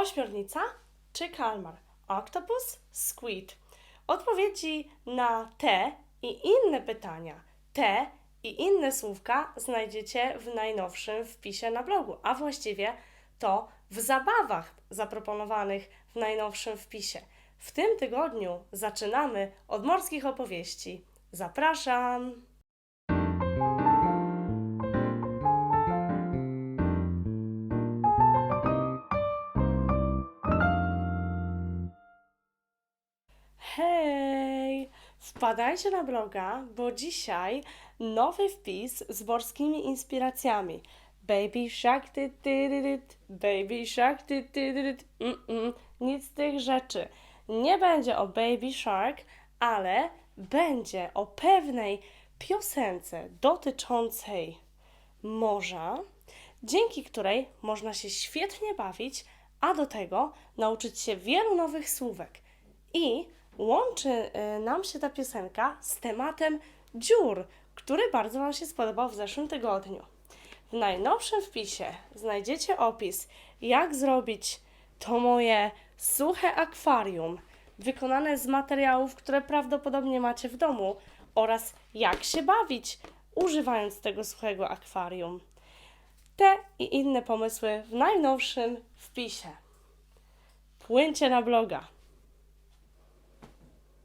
Ośmiornica czy kalmar? Octopus, squid? Odpowiedzi na te i inne pytania, te i inne słówka znajdziecie w najnowszym wpisie na blogu, a właściwie to w zabawach zaproponowanych w najnowszym wpisie. W tym tygodniu zaczynamy od morskich opowieści. Zapraszam! Wpadajcie na bloga, bo dzisiaj nowy wpis z morskimi inspiracjami. Baby shark, ty, ty, ty, ty, baby shark, ty, ty, ty, ty. Mm, mm, nic z tych rzeczy. Nie będzie o baby shark, ale będzie o pewnej piosence dotyczącej morza, dzięki której można się świetnie bawić, a do tego nauczyć się wielu nowych słówek. I łączy y, nam się ta piosenka z tematem dziur, który bardzo Wam się spodobał w zeszłym tygodniu. W najnowszym wpisie znajdziecie opis, jak zrobić to moje suche akwarium, wykonane z materiałów, które prawdopodobnie macie w domu, oraz jak się bawić, używając tego suchego akwarium. Te i inne pomysły w najnowszym wpisie. Płyńcie na bloga.